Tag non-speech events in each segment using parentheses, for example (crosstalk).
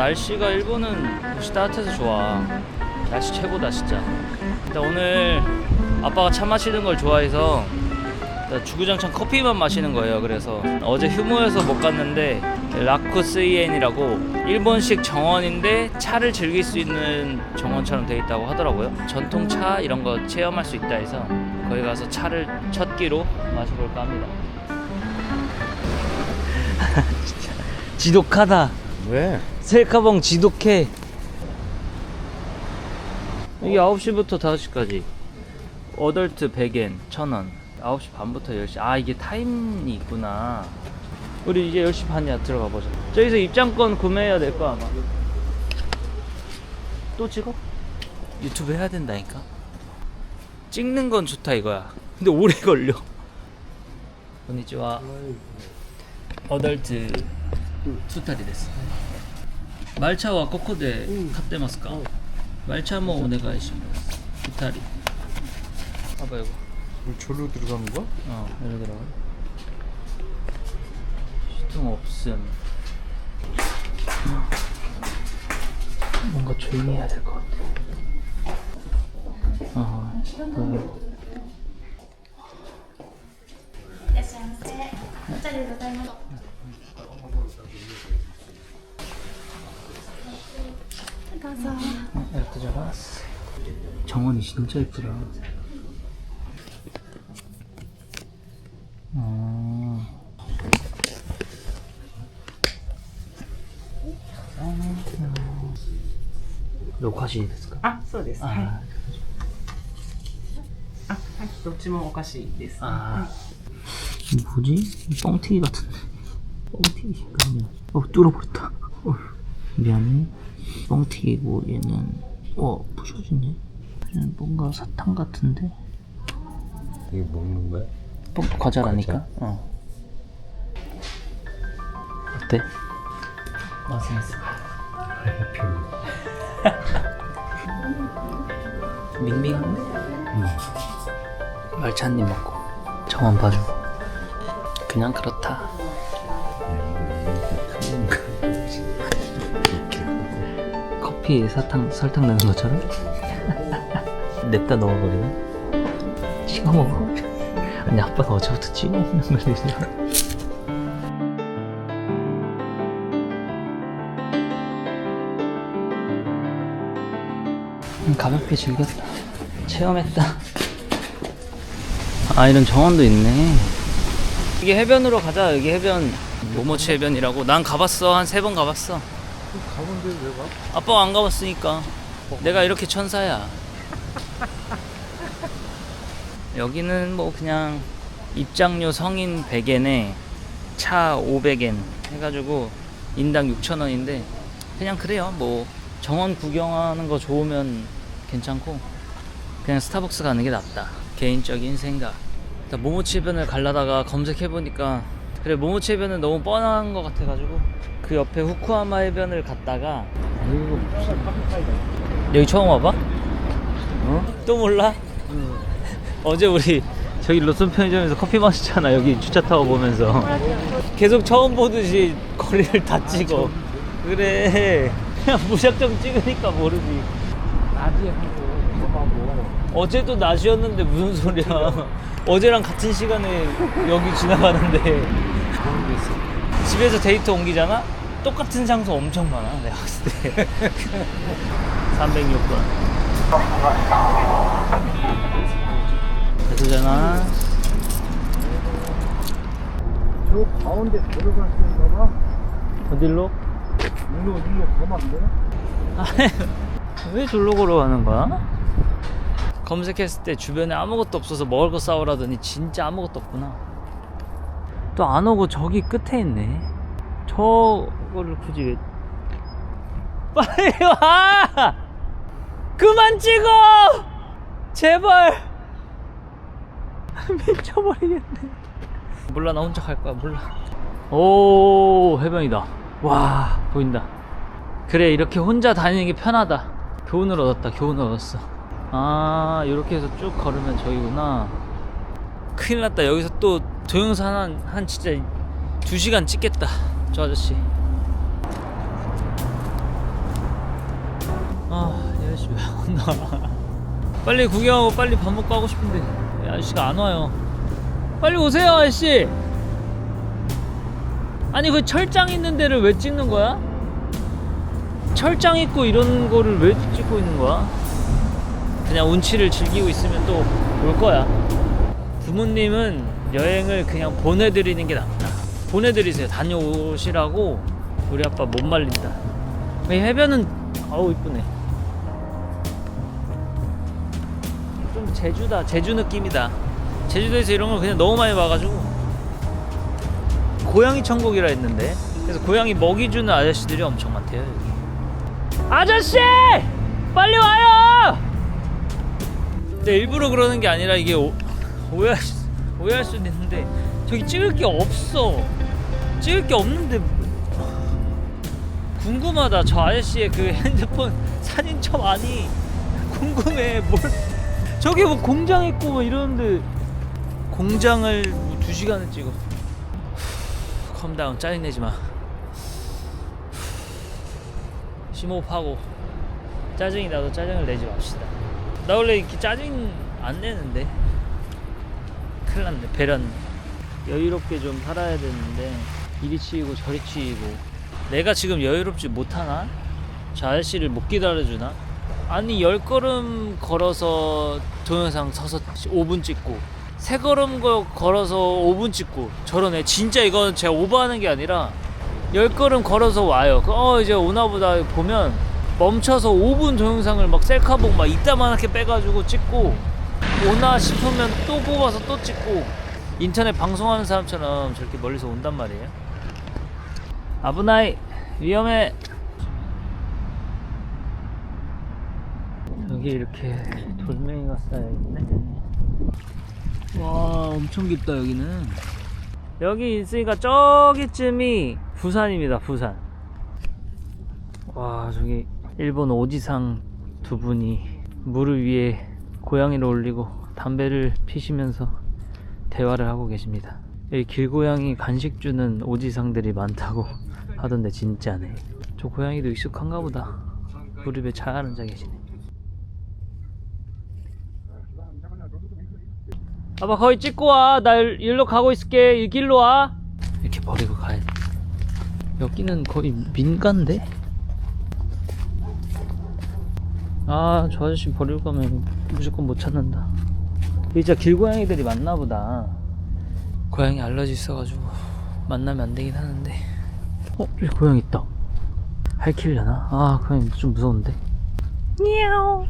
날씨가 일본은 역시 따뜻해서 좋아. 날씨 최고다 진짜. 일단 오늘 아빠가 차 마시는 걸 좋아해서 주구장창 커피만 마시는 거예요. 그래서 어제 휴무에서 못 갔는데 라쿠스이엔이라고 일본식 정원인데 차를 즐길 수 있는 정원처럼 돼 있다고 하더라고요. 전통차 이런 거 체험할 수 있다 해서 거기 가서 차를 첫 끼로 마셔볼까 합니다. (laughs) 진짜 지독하다. 왜? 셀카봉 지독해. 이게 9시부터 5시까지. 어덜트 100엔 1000원. 9시 반부터 10시. 아, 이게 타임이 있구나. 우리 이제 10시 반이야. 들어가 보자. 저기서 입장권 구매해야 될 거 아마. 또 찍어? 유튜브 해야 된다니까. 찍는 건 좋다 이거야. 근데 오래 걸려. (laughs) konnichiwa. 어덜트 2 人です말차와ここで買ってますか말차もお願いします2人 봐봐 이거 물 절로 들어가는 거야? 어 여기 들어가 시동 없음 뭔가 조용히 해야 될 것 같아 어, 그, 정원이 진짜 이쁘다 어. 녹화시 ですかあ、そうです。はい。ああ、はい。どっちもお菓子です。 아 뭐지? 뻥튀기 같은데 뻥튀기 그러면 어 뚫어버렸다 어, 미안해 뻥튀기고 얘는 어 부셔지네 얘는 뭔가 사탕 같은데? 이거 먹는 거야? 뻥 과자라니까? 어. 어때? 맛있어. 밍밍한데? 말차 한입 먹고 정원 봐주고 그냥 그렇다. 커피 사탕 설탕 넣는 것처럼 냅다 넣어버리네 찍어 먹어. 아니 아빠는 어제부터 찍어 먹는 거지. 음, 가볍게 즐겼다. 체험했다. 아 이런 정원도 있네. 이게 해변으로 가자. 여기 해변. 모모치 해변이라고? 난 가봤어. 한 세 번 가봤어. 가본데 왜 가? 아빠가 안 가봤으니까. 내가 이렇게 천사야 여기는 뭐 그냥 입장료 성인 100엔에 차 500엔 해가지고 인당 6,000원인데 그냥 그래요 뭐 정원 구경하는 거 좋으면 괜찮고 그냥 스타벅스 가는 게 낫다 개인적인 생각 일단 모모치 해변을 갈라다가 검색해보니까 그래 모모치 해변은 너무 뻔한 것 같아가지고 그 옆에 후쿠하마 해변을 갔다가 여기 처음 와봐? 어? 또 몰라? 어제 우리 저기 로슨 편의점에서 커피 마시잖아. 여기 주차 타워 보면서. 계속 처음 보듯이 거리를 다 찍어. 그래. 그냥 무작정 찍으니까 모르지. 낮에 하고 어제도 낮이었는데 무슨 소리야. 어제랑 같은 시간에 여기 지나가는데. 집에서 데이트 옮기잖아? 똑같은 장소 엄청 많아 내가 봤을 때. (laughs) 306번 대소잖아 저 가운데 수 있나 봐. 어딜로? 일로 일로 가면 안 돼? 왜 졸로 걸어가는 거야? 검색했을 때 주변에 아무것도 없어서 먹을 거 싸우라더니 진짜 아무것도 없구나. 또 안 오고 저기 끝에 있네. 저거를 굳이 왜. 빨리 와! 그만 찍어! 제발! 미쳐버리겠네. 몰라, 나 혼자 갈 거야, 몰라. 오, 해변이다. 와, 보인다. 그래 이렇게 혼자 다니는 게 편하다 교훈을 얻었다 교훈을 얻었어 아 이렇게 해서 쭉 걸으면 저기구나 큰일 났다 여기서 또 동영상 한, 한 진짜 두 시간 찍겠다 저 아저씨 왜안 와? (laughs) 빨리 구경하고 빨리 밥 먹고 하고 싶은데 이 아저씨가 안 와요. 빨리 오세요 아저씨. 아니 그 철장 있는 데를 왜 찍는 거야? 철장 있고 이런 거를 왜 찍고 있는 거야? 그냥 운치를 즐기고 있으면 또 올 거야. 부모님은 여행을 그냥 보내드리는 게 낫다. 보내드리세요. 다녀오시라고 우리 아빠 못 말린다. 이 해변은 아우 이쁘네. 제주다. 제주 느낌이다. 제주도에서 이런 걸 그냥 너무 많이 봐가지고 고양이 천국이라 했는데 그래서 고양이 먹이 주는 아저씨들이 엄청 많대요 여기. 아저씨 빨리 와요. 근데 일부러 그러는 게 아니라 이게 오, 오해할, 수- 오해할 수도 있는데 저기 찍을 게 없어. 찍을 게 없는데 궁금하다. 저 아저씨의 그 핸드폰 (laughs) 사진첩 아니 궁금해. 뭘 저기 뭐 공장 있고 뭐 이러는데 공장을 뭐두 시간을 찍어. 컴다운 짜증내지 마. 심호흡하고 짜증이 나도 짜증을 내지 맙시다. 나 원래 이렇게 짜증 안 내는데 큰일 났네 배렸네 여유롭게 좀 살아야 되는데 이리 치이고 저리 치이고 내가 지금 여유롭지 못하나? 저 아저씨를 못 기다려주나? 아니 열 걸음 걸어서 동영상 서서 5분 찍고 세 걸음 거- 걸어서 5분 찍고 저러네. 진짜 이건 제가 오버하는 게 아니라 열 걸음 걸어서 와요. 그, 어 이제 오나보다 보면 멈춰서 5분 동영상을 막 셀카봉 막 이따만하게 빼가지고 찍고 오나 싶으면 또 뽑아서 또 찍고 인터넷 방송하는 사람처럼 저렇게 멀리서 온단 말이에요. 아브나이 위험해 여기 이렇게 돌멩이가 쌓여있네 와 엄청 깊다 여기는. 여기 있으니까 저기쯤이 부산입니다 부산. 와 저기 일본 오지상 두 분이 물을 위에 고양이를 올리고 담배를 피시면서 대화를 하고 계십니다. 여기 길고양이 간식 주는 오지상들이 많다고 하던데 진짜네. 저 고양이도 익숙한가 보다. 무릎에 잘 앉아 계시네 아빠 거기 찍고 와 나 일로 가고 있을게 이 길로 와 이렇게 버리고 가야 돼 여기는 거의 민가인데? 아, 저 아저씨 버리고 가면 무조건 못 찾는다. 진짜 길고양이들이 많나 보다. 고양이 알러지 있어가지고 만나면 안 되긴 하는데. 어, 여기 고양이 있다. 할킬려나? 아, 고양이 좀 무서운데. 미야오,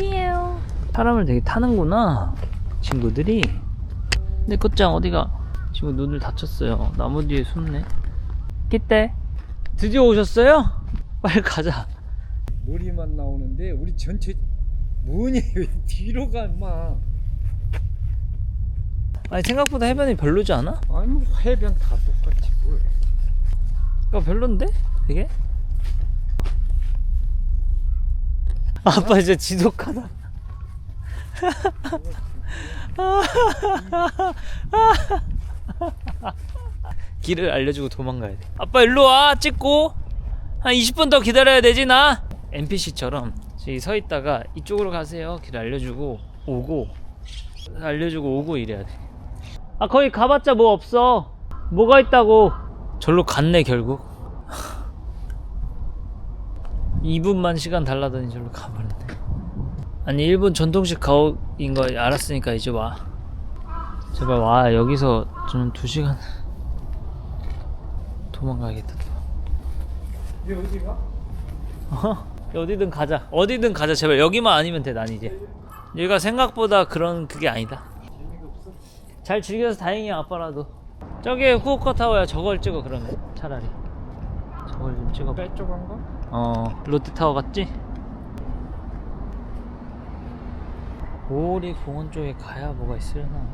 미야오. 사람을 되게 타는구나, 친구들이. 내 꽃장 어디가? 지금 눈을 다쳤어요. 나무 뒤에 숨네. 기대. 드디어 오셨어요? (laughs) 빨리 가자. 머리만 나오는데 우리 전체 뭐니 왜 (laughs) 뒤로 가 임마 아니 생각보다 해변이 별로지 않아? 아니 뭐 해변 다 똑같지 뭘아 별론데? 되게? 아빠 진짜 지독하다 (laughs) 길을 알려주고 도망가야 돼. 아빠 일로 와. 찍고. 한 20분 더 기다려야 되지 나? NPC처럼 서 있다가 이쪽으로 가세요. 길 알려주고 오고. 알려주고 오고 이래야 돼 아 거기 가봤자 뭐 없어. 뭐가 있다고. 절로 갔네 결국. (laughs) 2분만 시간 달라더니 절로 가버렸네 아니 일본 전통식 가옥인 거 알았으니까 이제 와. 제발 와. 여기서 좀 2시간 (laughs) 도망가야겠다. 이게 어디 가? 어? 어디든 가자. 어디든 가자. 제발. 여기만 아니면 돼 난 이제. 얘가 생각보다 그런 그게 아니다. 잘 즐겨서 다행이야 아빠라도. 저기 후쿠오카 타워야. 저걸 찍어 그러면. 차라리. 저걸 좀 찍어 빼쪽한가? 어 롯데타워 같지? 오리 공원 쪽에 가야 뭐가 있으려나?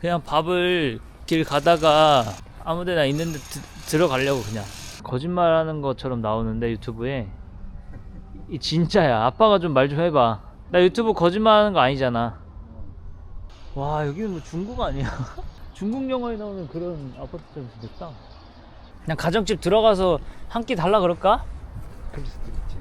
그냥 밥을 길 가다가 아무데나 있는데 드- 들어가려고 그냥. 거짓말하는 것처럼 나오는데 유튜브에. 이 진짜야. 아빠가 좀말좀 해봐. 나 유튜브 거짓말하는 거 아니잖아. 와 여기는 뭐 중국 아니야? (laughs) 중국 영화에 나오는 그런 아파트처럼 생겼다. 그냥 가정집 들어가서 한 끼 달라 그럴까? 그럴 수도 있지.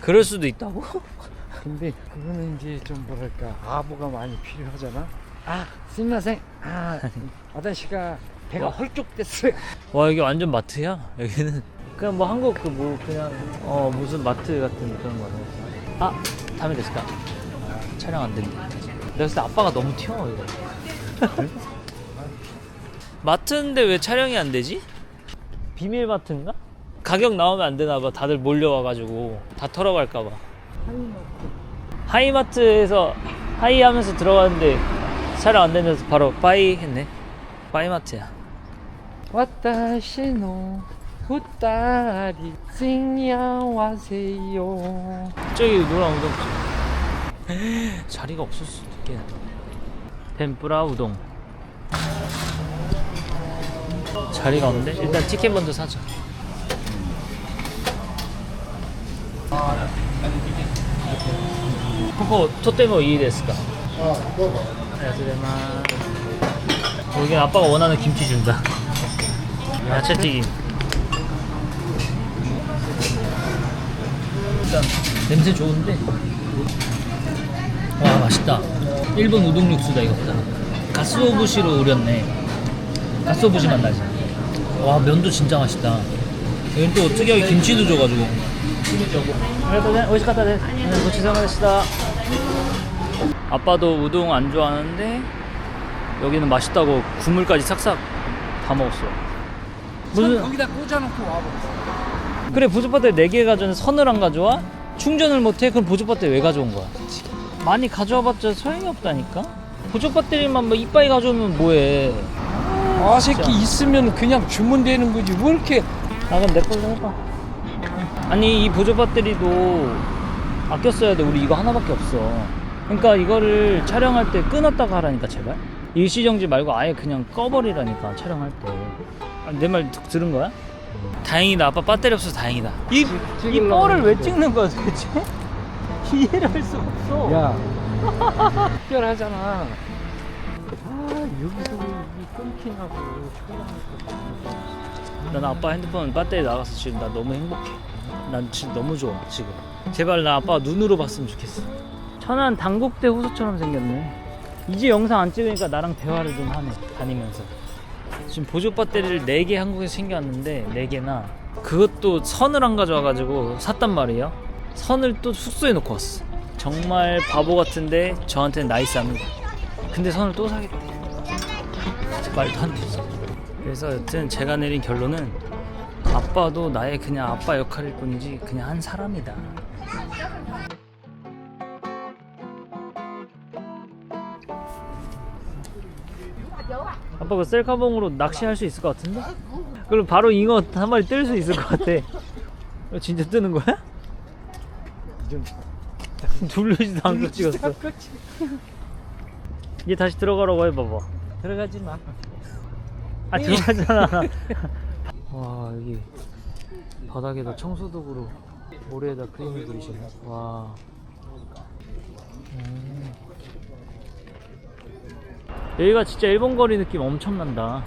그럴 수도 있다고? (laughs) 근데 그거는 이제 좀 뭐랄까 아부가 많이 필요하잖아. 아, 스미마생. 아, (laughs) 아저씨가 배가 와. 헐쭉됐어요. 와 여기 완전 마트야? 여기는? 그냥 뭐 한국 그 뭐 그냥 어 무슨 마트 같은 그런 거네 아 다음에 됐을까? 촬영 안 된대 내가 봤을 때 아빠가 너무 튀어 이거. (laughs) 마트인데 왜 촬영이 안 되지? 비밀 마트인가? 가격 나오면 안 되나 봐. 다들 몰려와가지고. 다 털어갈까 봐 하이마트에서 하이 하면서 들어갔는데 촬영 안 되면서 바로 빠이 했네. 빠이마트야. 와타시노 후타리 징야와세요. 저기 노란 우동. 자리가 없을 수도 있겠는데. 덴뿌라 우동. 자리가 없는데 일단 치킨 먼저 사자. 안녕하세요 여기 아빠가 원하는 김치 준다 야채튀김 일단 냄새 좋은데 와 맛있다 일본 우동 육수다 이거보다 가스오부시로 우렸네 가스오부시 맛 나지 와 면도 진짜 맛있다 여긴 또 특이하게 김치도 줘가지고 네, 네, 고치사마데시다 아빠도 우동 안 좋아하는데 여기는 맛있다고 국물까지 싹싹 다 먹었어 무슨 거기다 꽂아놓고 와봐. 그래 보조 배터리 4개 가져오는 선을 안 가져와? 충전을 못해? 그럼 보조 배터리 왜 가져온 거야? 많이 가져와봤자 소용이 없다니까? 보조 배터리만 뭐 이빠이 가져오면 뭐해 아 새끼 있으면 그냥 주문되는 거지. 왜 이렇게 아 그럼 내 걸로 해봐 아니 이 보조 배터리도 아껴 써야 돼 우리 이거 하나밖에 없어 그러니까 이거를 촬영할 때 끊었다가 하라니까 제발 일시정지 말고 아예 그냥 꺼버리라니까 촬영할 아, 때내 말 들은 거야? 다행이다 아빠 배터리 없어서 다행이다 이, 이 찍으려고 뻘을 왜 했는데. 찍는 거야 도대체? (laughs) 이해를 할 수가 없어 야 (laughs) 특별하잖아. 아 여기서 이 끊기나고 난 아빠 핸드폰 배터리 나가서 지금 나 너무 행복해. 난 지금 너무 좋아 지금. 제발 나 아빠 눈으로 봤으면 좋겠어. 천안 당국대 호수처럼 생겼네. 이제 영상 안 찍으니까 나랑 대화를 좀 하네 다니면서. 지금 보조 배터리를 4개 한국에서 챙겨왔는데 4개나 그것도 선을 안 가져와가지고 샀단 말이에요. 선을 또 숙소에 놓고 왔어. 정말 바보 같은데 저한테는 나이스합니다. 근데 선을 또 사겠대. 말도 안 되지. 그래서 여튼 제가 내린 결론은 아빠도 나의 그냥 아빠 역할일 뿐이지 그냥 한 사람이다. 아빠 그 셀카봉으로 낚시할 수 있을 것 같은데? 그럼 바로 잉어 한 마리 뜰 수 있을 것 같아. 이거 진짜 뜨는 거야? (laughs) 둘러지도 않고 찍었어. 이제 다시 들어가라고 해봐봐. 들어가지 마. 아 들어가잖아. (laughs) 와 여기 바닥에다 청소도구로 모래에다 크림을 그리시네. 와. 음. 여기가 진짜 일본 거리 느낌 엄청 난다.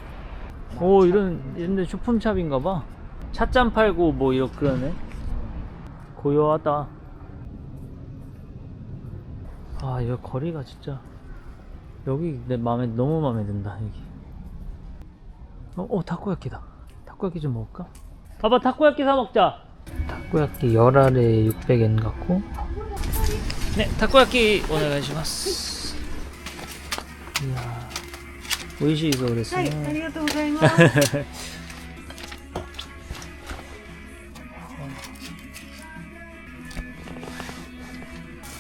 오 이런 이런 데 쇼품샵인가 봐. 찻잔 팔고 뭐 이런 그러네. 고요하다. 아 이거 거리가 진짜 여기 내 마음에 너무 마음에 든다 여기. 어, 어 타코야끼다. 타코야끼 좀 먹을까? 아빠 타코야끼 사 먹자. 타코야끼 열알에 600엔 같고. 네, 타코야끼 오네가시마스. 美味しいそうですね。はい、ありがとうございます。(laughs)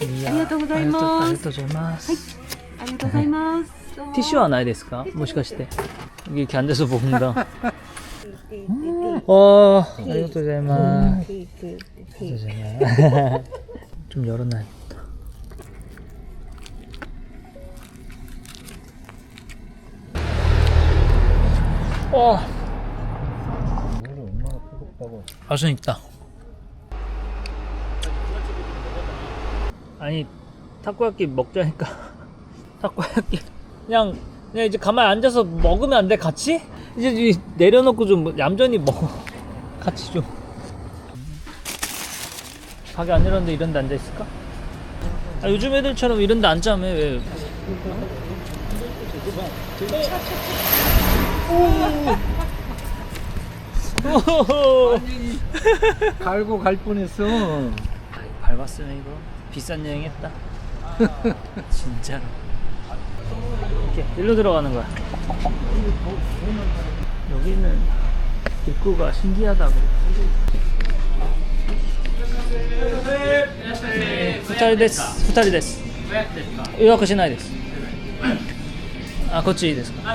ありがとうございます。ありがとうございます。はい、ありがとうございます。ティッシュはないですか？もしかして。이견뎌서는 다。 아, りがとうございます。ありがとうございます。좀열 요. (laughs) 어. 맛은 있다. 아니 타코야끼 먹자니까 (laughs) 타코야끼 그냥 그냥 이제 가만히 앉아서 먹으면 안 돼 같이? 이제 이- 내려놓고 좀 얌전히 먹어 (laughs) 같이 좀 가게 안 열었는데 이런 데 앉아 있을까? 아, 요즘 애들처럼 이런 데 앉자며 왜? 오! 갈고 갈 뻔했어. 밟았으면 이거 비싼 여행했다. (laughs) 진짜로. 이렇게 일로 들어가는 거야. 여기는 입구가 신기하다고. 후타리 데스. 후타리 데스. 요약しないです. 아, こっちいいですか?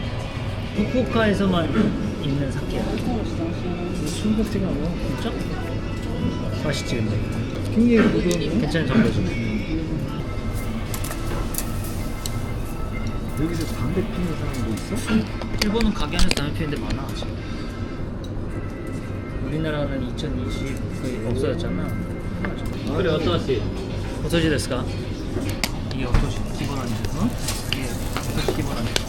후쿠오카에서만 있는 사케야. 순국생하고 진짜? 맛있지 근데. 굉장히 무거운 뭐? 괜찮은 정도죠. 음. 여기서 담배 피는 사람 뭐 있어? 일본은 가게 안에서 담배 피는 데 많아 우리나라는 2020 없어졌잖아. 그래 어떠시? 어떠시 됐을까? 이게 어떠시 기본 아니에요? 이게 예, 어떠시 기본 아니에요?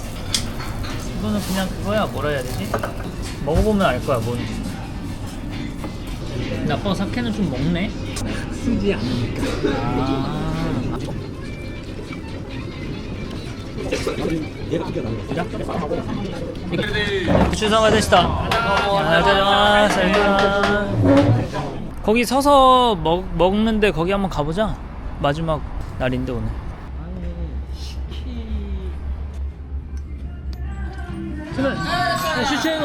이거는 그냥 그거야 뭐라 해야 되지? 먹어보면 알 거야 뭔지. 근데 아빠가 사케는 좀 먹네. 쓰지 않으니까. 아. 되시다. 안녕하세요. 거기 서서 먹, 먹는데 거기 한번 가보자. 마지막 날인데 오늘.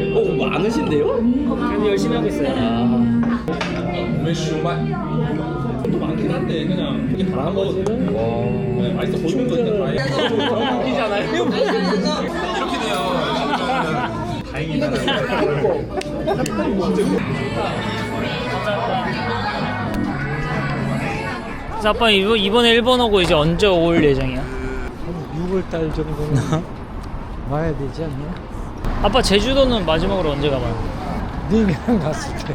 어 많으신데요? 그래도 열심히 하고 있어요 메슈만. 또 많긴 한데 그냥 이게 바람 거거든. 네, 맛있어 보이는 건데. (laughs) 너무 웃기잖아요. (laughs) 이렇게 돼요. 다행이다. 그래서 아빠 이번, 이번에 일본 오고 이제 언제 올 예정이야? 한 6월 달 정도는 와야 되지 않나? 아빠 제주도는 마지막으로 언제 가봐요? 니랑 갔을 때.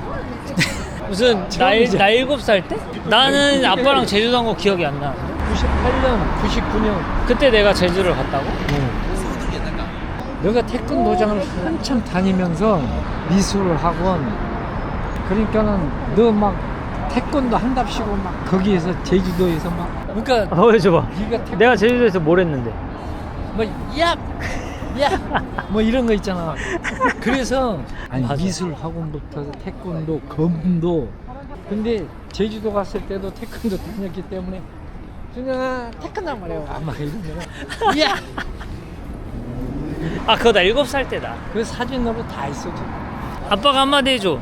(laughs) 무슨 나, 처음이죠. 나 일곱 살 때? 나는 아빠랑 제주도 간 거 기억이 안 나. 98년, 99년. 그때 내가 제주를 갔다고? 내가 태권도장을 한참 다니면서 미술 학원 그러니까는 너 막 태권도 한답시고 막 거기에서 제주도에서 막 그러니까 어, 해줘봐. 네가 태권 내가 제주도에서 뭘 했는데? 뭐야 야 뭐 (laughs) 이런 거 있잖아. 그래서 아니 맞아. 미술 학원부터 태권도 검도 근데 제주도 갔을 때도 태권도 다녔기 때문에 준영아 태권도 말이야 아마 이러면 야 아, 그거 나 일곱 살 때다. 그 사진으로 다 있어. 아빠가 한마디 해줘.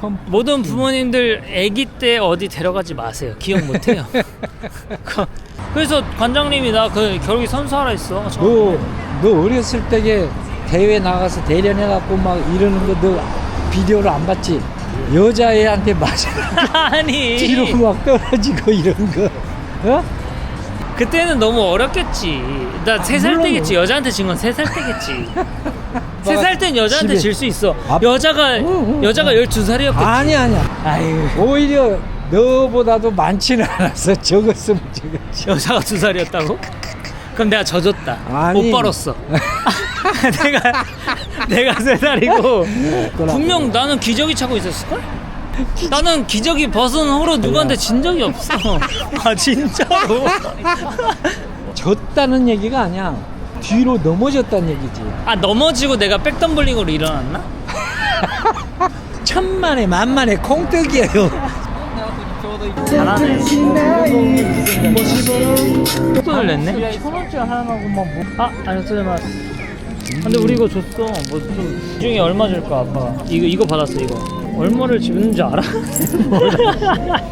컴 모든 부모님들 아기 때 어디 데려가지 마세요. 기억 못해요. (laughs) 그- 그래서 관장님이 나 그 겨루기 선수하라 했어. 저- 너, 너 어렸을 때에 대회 나가서 대련해갖고 막 이러는 거 너 비디오를 안 봤지? 여자애한테 맞아. (laughs) 아니 뒤로 막 떨어지고 이런 거. 어? 그때는 너무 어렸겠지. 나 세 살 물론 때겠지. 여자한테 진 건 세 살 때겠지. (laughs) 세 살 땐 여자한테 집에- 질 수 있어. 앞- 여자가 응, 응, 여자가 응. 12살이었겠지. 아니, 아니야. 아유. 오히려 너보다도 많지는 않았어. 적었으면 적었지. 여자가 두 살이었다고? (laughs) 그럼 내가 져줬다. 아니. 오빠로서. (laughs) 내가 내가 세 살이고 분명 나는 기저귀 차고 있었을걸? 나는 기저귀 벗은 후로 누구한테 진 적이 없어. (laughs) 아 진짜로? 졌다는 얘기가 아니야. 뒤로 넘어졌다는 얘기지. 아 넘어지고 내가 백덤블링으로 일어났나? (laughs) 천만에 만만에 콩떡이에요. 잘하네. 돈을 냈네? 천 원짜리 하나만 뭐. 아, 아리가토자마스. 근데 우리 이거 줬어. 뭐좀 중에 얼마 줄까 아빠? 이거 이거 받았어 이거. 얼마를 주는 줄 알아? (laughs)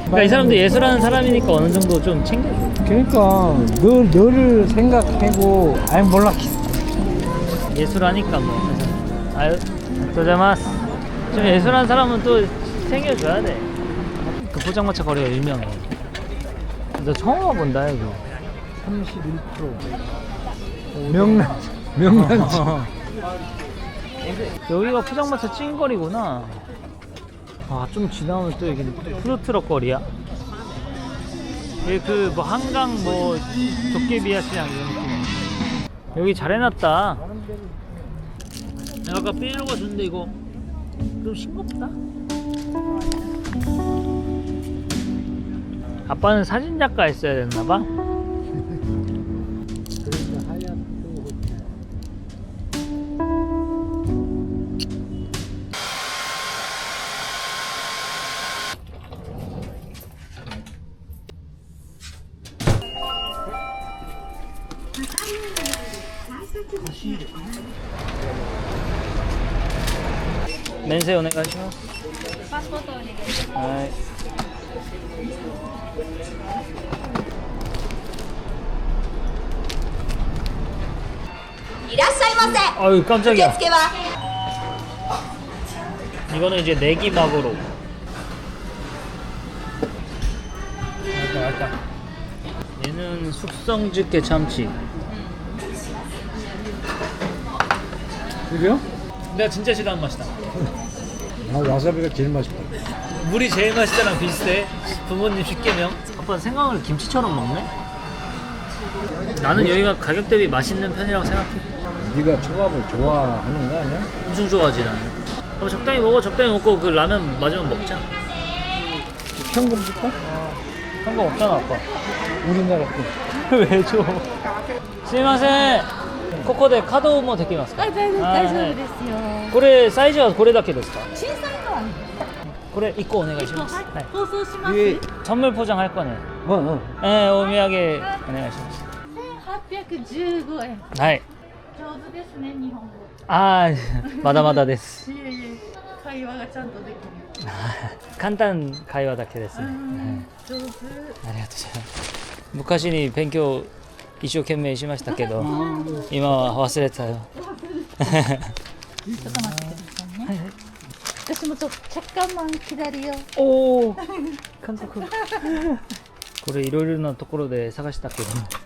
그러니까 이 사람도 예술하는 사람이니까 어느 정도 좀 챙겨. 그러니까 너 너를 생각하고 아니 몰라 예술하니까 뭐. 아유, 도자마스. 좀 예술하는 사람은 또 챙겨줘야 돼. 그 포장마차 거리가 유명해. 너 처음 와본다 이거. 31% 명란 명란지 여기가 포장마차 찐거리구나. 아, 좀 지나면 또 여기는 또 푸드트럭 거리야. 여기 그뭐 한강 뭐 도깨비야 시장 이런 느낌. 여기 잘 해놨다. 아까 삐로가 줬는데 이거 좀 싱겁다. 아빠는 사진 작가 했어야 됐나봐. 호텔 멘세 오네가시마. 아유 깜짝이야. 깨끗해 봐. 이거는 이제 내기 막으로. 맞다 맞다. 얘는 숙성 집게 참치. 그래요? 내가 진짜 싫어하는 맛이다. 아 와사비가 제일 맛있다. 물이 제일 맛있다랑 비슷해. 부모님 쉽게명 아빠 생강을 김치처럼 먹네? 나는 여기가 가격 대비 맛있는 편이라고 생각해. 네가 초밥을 좋아하는 거 아니야? 엄청 좋아하지 나는. 아빠 적당히 먹어, 적당히 먹고 그 라면 마지막 먹자. 현금 줄까? 상관없잖아, 아빠. 우리나라 거 (laughs) 왜 줘? すいませんここで角もできますかあ大丈夫あー大丈夫ですよこれサイズはこれだけですか小さいのはこれ1個お願いします、はいはい、放送します、 예. 선물 포장할 거네 어, 어. 네, お土産お願いします1815円はい 上手ですね日本語。あーまだまだです。(laughs) いえいえ会話がちゃんとできる (laughs) 簡単会話だけですね、はい。上手。ありがとうございます。昔に勉強一生懸命しましたけど今は忘れたよ。ちょっと待ってくださいね。私もちょっと若干マン左を。おお監督。(laughs) これいろいろなところで探したけど。あ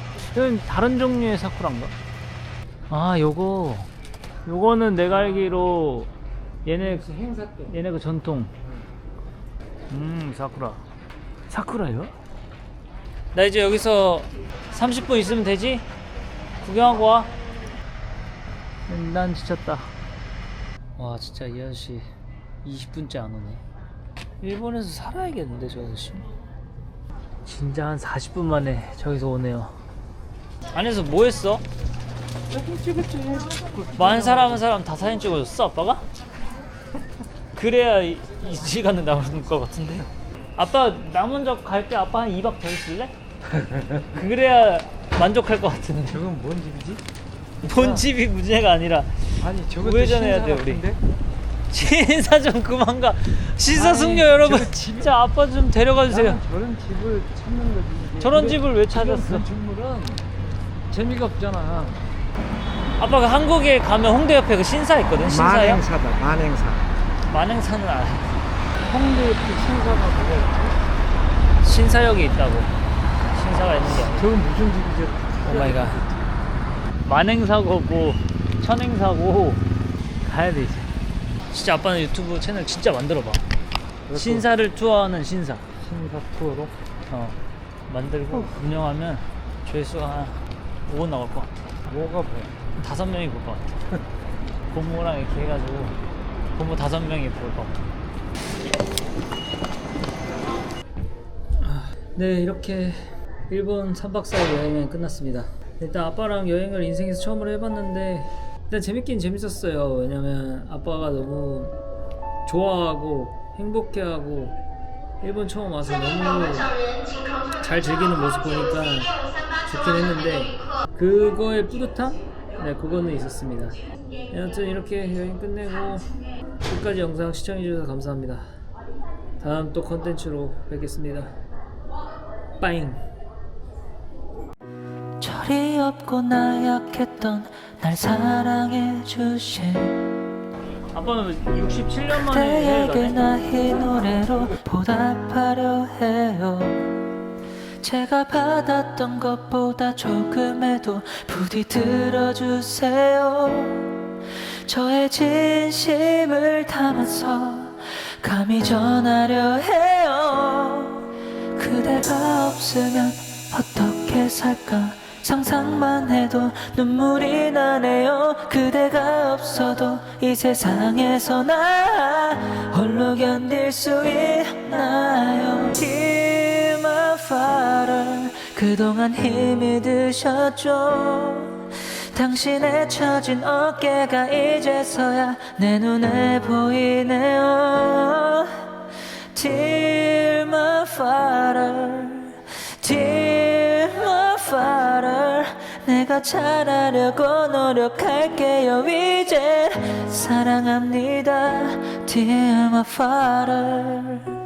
이건 다른 종류의 사쿠라인가? 아 요거 요거는 내가 알기로 얘네 행사 때 얘네 그 전통 음 사쿠라 사쿠라요? 나 이제 여기서 30분 있으면 되지? 구경하고 와. 음, 난 지쳤다. 와 진짜 이 아저씨 20분째 안 오네. 일본에서 살아야겠는데 저 아저씨. 진짜 한 40분 만에 저기서 오네요. 안에서 뭐 했어? 많은 사람 한 사람 다 사진 찍어줬어 아빠가? 그래야 이, 이 시간은 남을 것 같은데 아빠 나 먼저 갈 때 아빠 한 2박 더 있을래? 그래야 만족할 것 같은데 저건 뭔 집이지? 본 집이 문제가 아니라 아니 저것도 우회전해야 신사 돼, 우리. 신사 좀 그만 가 신사 아니, 숙녀 여러분 저거 진짜 아빠 좀 데려가 주세요 저런 집을 찾는 거지 이게. 저런 근데 집을 왜 지금 찾았어? 건축물은 재미가 없잖아. 아빠가 한국에 가면 홍대 옆에 그 신사 있거든 신사역? 만행사다 만행사. 만행사는 알아 홍대 옆에 신사가 뭐가 있지? 신사역이 있다고. 신사가 있는 게 아니야 저건 무슨 집이지? 오 마이 갓. 만행사고고 천행사고 가야 돼 이제. 진짜 아빠는 유튜브 채널 진짜 만들어 봐. 신사를 투어하는 신사. 심사 투어로? 어. 만들고 운영하면 조회수가 한 5원 나올 것 같아? 뭐가 뭐야? 다섯 명이 볼 것 같아. (laughs) 고모랑 이렇게 해가지고 고모 다섯 명이 볼 것 같아. 네 이렇게 일본 3박 4일 여행은 끝났습니다. 일단 아빠랑 여행을 인생에서 처음으로 해봤는데 일단 재밌긴 재밌었어요. 왜냐면 아빠가 너무 좋아하고 행복해하고 일본 처음 와서 너무 잘 즐기는 모습 보니까 좋긴 했는데 그거의 뿌듯함? 네 그거는 있었습니다. 아무튼 이렇게 여행 끝내고 끝까지 영상 시청해주셔서 감사합니다. 다음 또 컨텐츠로 뵙겠습니다. 빠잉. 철이 없고 나약했던 날 사랑해 주신 아빠는 67년 만에 그대에게 나의 노래로 보답하려 해요 제가 받았던 것보다 조금에도 부디 들어주세요. 저의 진심을 담아서 감히 전하려 해요. 그대가 없으면 어떻게 살까? 상상만 해도 눈물이 나네요. 그대가 없어도 이 세상에서 나 홀로 견딜 수 있나요 father 그동안 힘이 드셨죠? 당신의 처진 어깨가 이제서야 내 눈에 보이네요. Dear my father Dear my father. 내가 잘하려고 노력할게요 이제. 사랑합니다 Dear my father